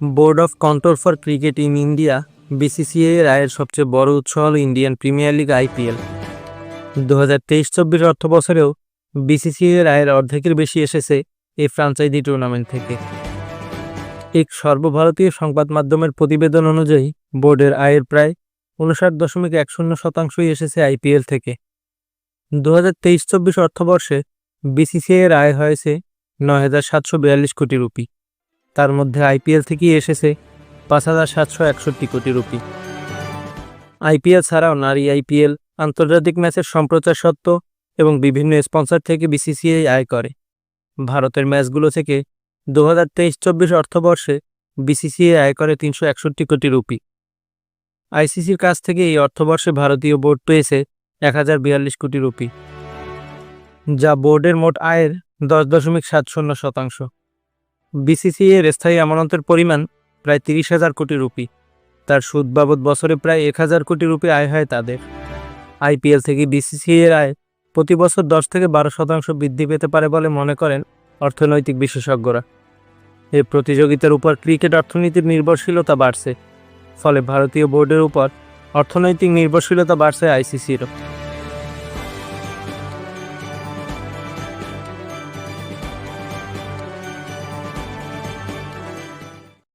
Board of control for cricket in India BCCI এর আয়ের সবচেয়ে বড় উৎস হল ইন্ডিয়ান প্রিমিয়ার লিগ আইপিএল দু হাজার তেইশ চব্বিশ অর্থ বছরেও বিসিসিআই এর আয়ের অর্ধেকের বেশি এসেছে এই ফ্রাঞ্চাইজি টুর্নামেন্ট থেকে। এক সর্বভারতীয় সংবাদ মাধ্যমের প্রতিবেদন অনুযায়ী, বোর্ডের আয়ের প্রায় উনষাট দশমিক এক শূন্য শতাংশই এসেছে আইপিএল থেকে। দু হাজার তেইশ চব্বিশ অর্থবর্ষে বিসিসিআই এর আয় হয়েছে নয় হাজার সাতশো বিয়াল্লিশ কোটি রুপি। তার মধ্যে আইপিএল থেকেই এসেছে পাঁচ হাজার সাতশো একষট্টি কোটি রুপি। আইপিএল ছাড়াও নারী আইপিএল, আন্তর্জাতিক ম্যাচের সম্প্রচার সত্ত্ব এবং বিভিন্ন স্পন্সর থেকে বিসিসিআই আয় করে। ভারতের ম্যাচগুলো থেকে দু হাজার তেইশ চব্বিশ অর্থবর্ষে বিসিসিআই আয় করে তিনশো একষট্টি কোটি রুপি। আইসিসির কাছ থেকে এই অর্থবর্ষে ভারতীয় বোর্ড পেয়েছে এক হাজার বিয়াল্লিশ কোটি রুপি, যা বোর্ডের মোট আয়ের দশ দশমিক সাত শূন্য শতাংশ। বিসিসিআই এর স্থায়ী আমানতের পরিমাণ প্রায় তিরিশ হাজার কোটি রুপি। তার সুদ বাবদ বছরে প্রায় এক হাজার কোটি রুপি আয় হয় তাদের। আইপিএল থেকে বিসিসিআই এর আয় প্রতি বছর দশ থেকে বারো শতাংশ বৃদ্ধি পেতে পারে বলে মনে করেন অর্থনৈতিক বিশেষজ্ঞরা। এই প্রতিযোগিতার উপর ক্রিকেট অর্থনীতির নির্ভরশীলতা বাড়ছে, ফলে ভারতীয় বোর্ডের উপর অর্থনৈতিক নির্ভরশীলতা বাড়ছে আইসিসিরও